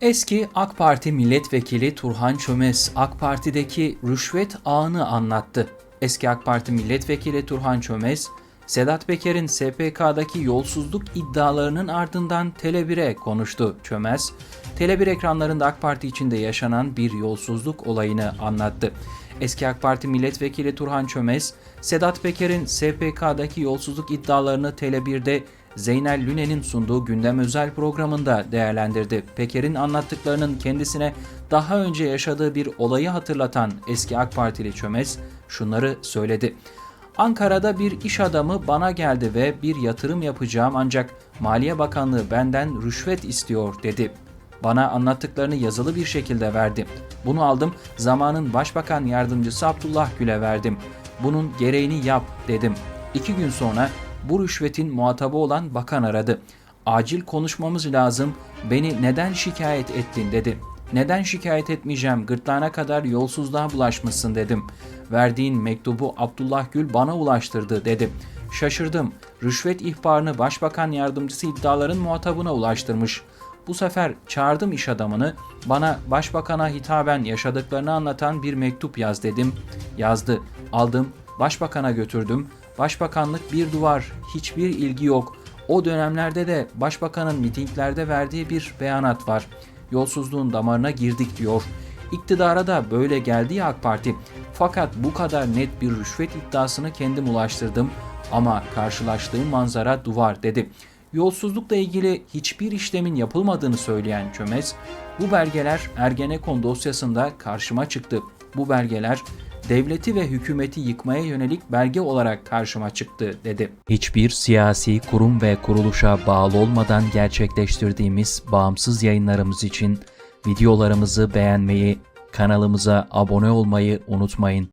Eski AK Parti milletvekili Turhan Çömez AK Parti'deki rüşvet ağını anlattı. Eski AK Parti milletvekili Turhan Çömez, Sedat Peker'in SPK'daki yolsuzluk iddialarının ardından Tele1'e konuştu. Çömez, Tele1 ekranlarında AK Parti içinde yaşanan bir yolsuzluk olayını anlattı. Eski AK Parti milletvekili Turhan Çömez, Sedat Peker'in SPK'daki yolsuzluk iddialarını Tele1'de Zeynel Lüne'nin sunduğu gündem özel programında değerlendirdi. Peker'in anlattıklarının kendisine daha önce yaşadığı bir olayı hatırlatan eski AK Partili Çömez şunları söyledi. Ankara'da bir iş adamı bana geldi ve bir yatırım yapacağım ancak Maliye Bakanlığı benden rüşvet istiyor dedi. Bana anlattıklarını yazılı bir şekilde verdi. Bunu aldım zamanın Başbakan Yardımcısı Abdullah Gül'e verdim. Bunun gereğini yap dedim. İki gün sonra bu rüşvetin muhatabı olan bakan aradı. Acil konuşmamız lazım. Beni neden şikayet ettin dedi. Neden şikayet etmeyeceğim gırtlağına kadar yolsuzluğa bulaşmışsın dedim. Verdiğin mektubu Abdullah Gül bana ulaştırdı dedi. Şaşırdım. Rüşvet ihbarını başbakan yardımcısı iddiaların muhatabına ulaştırmış. Bu sefer çağırdım iş adamını, bana başbakana hitaben yaşadıklarını anlatan bir mektup yaz dedim. Yazdı. Aldım, başbakana götürdüm. Başbakanlık bir duvar, hiçbir ilgi yok. O dönemlerde de başbakanın mitinglerde verdiği bir beyanat var. Yolsuzluğun damarına girdik diyor. İktidara da böyle geldi ya AK Parti. Fakat bu kadar net bir rüşvet iddiasını kendim ulaştırdım ama karşılaştığım manzara duvar dedi. Yolsuzlukla ilgili hiçbir işlemin yapılmadığını söyleyen Çömez, bu belgeler Ergenekon dosyasında karşıma çıktı. Bu belgeler devleti ve hükümeti yıkmaya yönelik belge olarak karşıma çıktı dedi. Hiçbir siyasi kurum ve kuruluşa bağlı olmadan gerçekleştirdiğimiz bağımsız yayınlarımız için videolarımızı beğenmeyi, kanalımıza abone olmayı unutmayın.